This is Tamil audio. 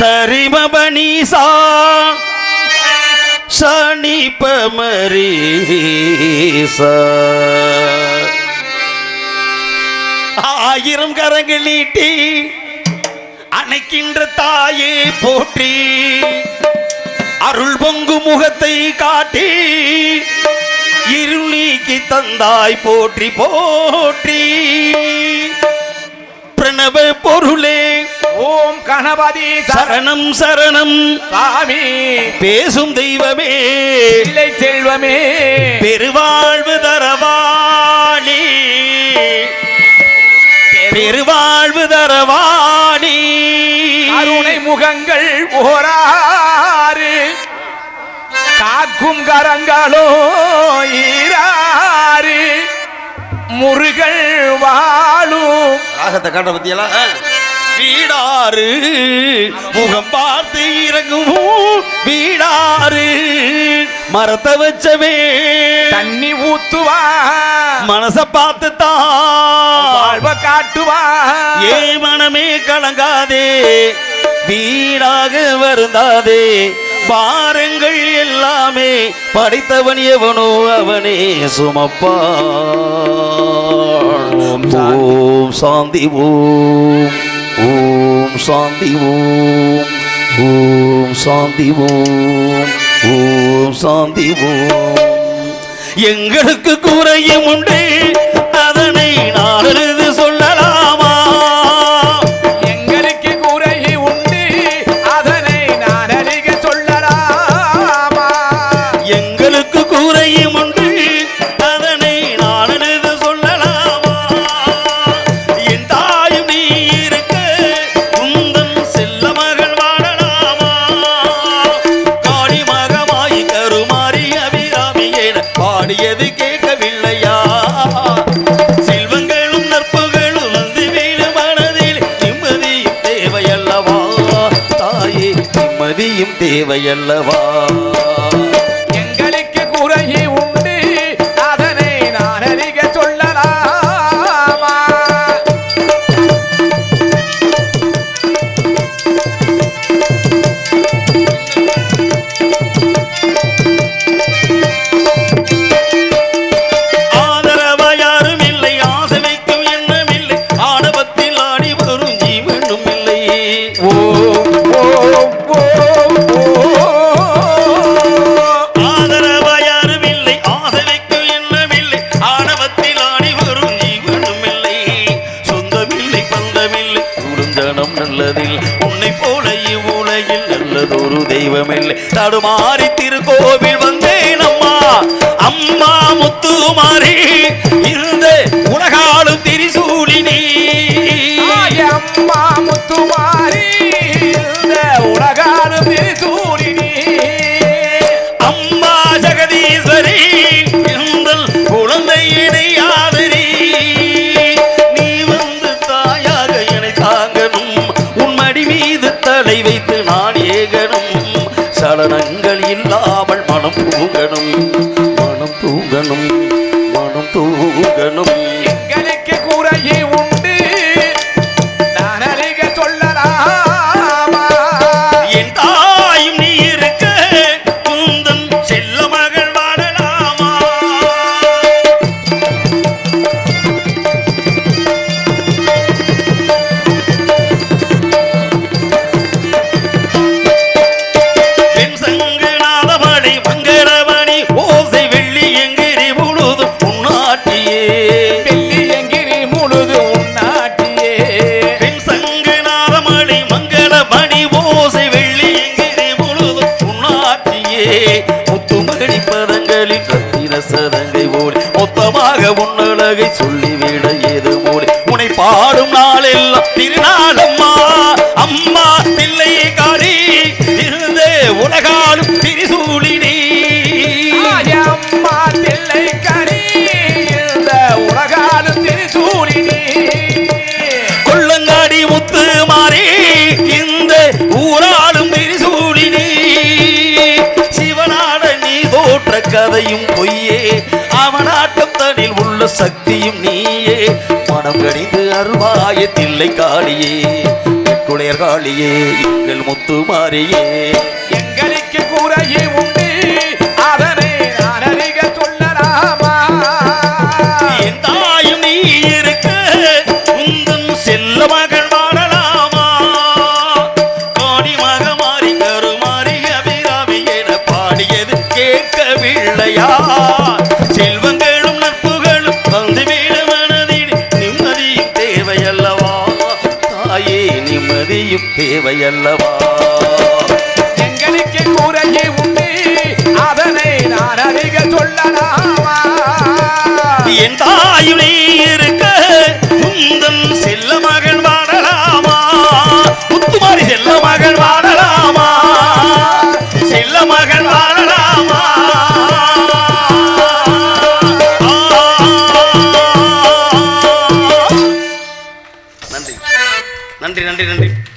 சரிமபனீசா சனிப்பமரீசா. ஆயிரம் கரங்கள் நீட்டி அணைக்கின்ற தாயே போற்றி அருள் பொங்கு முகத்தை காட்டி இருள் நீக்கி தந்தாய் போற்றி போற்றி. பிரணவ பொருளே ஓம் கணபதி சரணம் சரணம். சாமி. பேசும் தெய்வமே. பிள்ளை செல்வமே. பெருவாழ்வு தரவாணி. பெருவாழ்வு தரவாணி. கருணை முகங்கள் ஓராறு. காக்கும் கரங்களோ ஈராறு. முருகள் வாழும். ராகத்தை காட்ட பத்தியெல்லாம் வீடாறு. முகம் பார்த்து இறங்கும் வீடாறு. மரத்தை வச்சவே. தண்ணி ஊத்துவா. மனச பார்த்து தான் காட்டுவா. ஏ மனமே கலங்காதே. வீணாக வருந்தாதே. பாரங்கள் எல்லாமே படைத்தவன் எவனோ அவனே சுமப்பான் ஓம் சாந்தி ஓம் ஓம் சாந்தி ஓம். ஓம் சாந்தி ஓம். ஓம் சாந்தி ஓம். எங்களுக்கு குறையும் உண்டு. அதனை நாடு பாடியது கேட்கவில்லையா? செல்வங்களும் நற்புகளும் வந்து வீடு மனதில் நிம்மதியும் தேவையல்லவா? தாயே நிம்மதியும் தேவையல்லவா? போல இவ்வுலகில் நல்லதொரு தெய்வமில்லை. தடுமாறி திருக்கோவில் வந்தேன் அம்மா. அம்மா முத்துமாரி இருந்த உலகாலும் திரிசூலினி. அம்மா முத்துமாரி சலனங்கள் இல்லாமல் மனம் தூங்கணும் மனம் தூங்கணும் மனம் தூங்கணும் முத்துமணி பதங்களில் ரத்தின சதங்கை ஓடி. மொத்தமாக உன்னழகை சொல்லிவிட ஏது ஓடி. உனை பாடும் நாளெல்லாம் திருநாள் கதையும் பொய்யே. அவன் ஆட்டம் தனில் உள்ள சக்தியும் நீயே. மனம் கடிந்து அருள்வாய தில்லை காளியே குடையர் காளியே எங்கள் முத்து மாறியே. உதவியும் தேவையல்லவா? எங்களுக்கு குறையே உண்டு. அதனை நான் அதிக சொல்லலாமா? என் தாயுளே இருக்க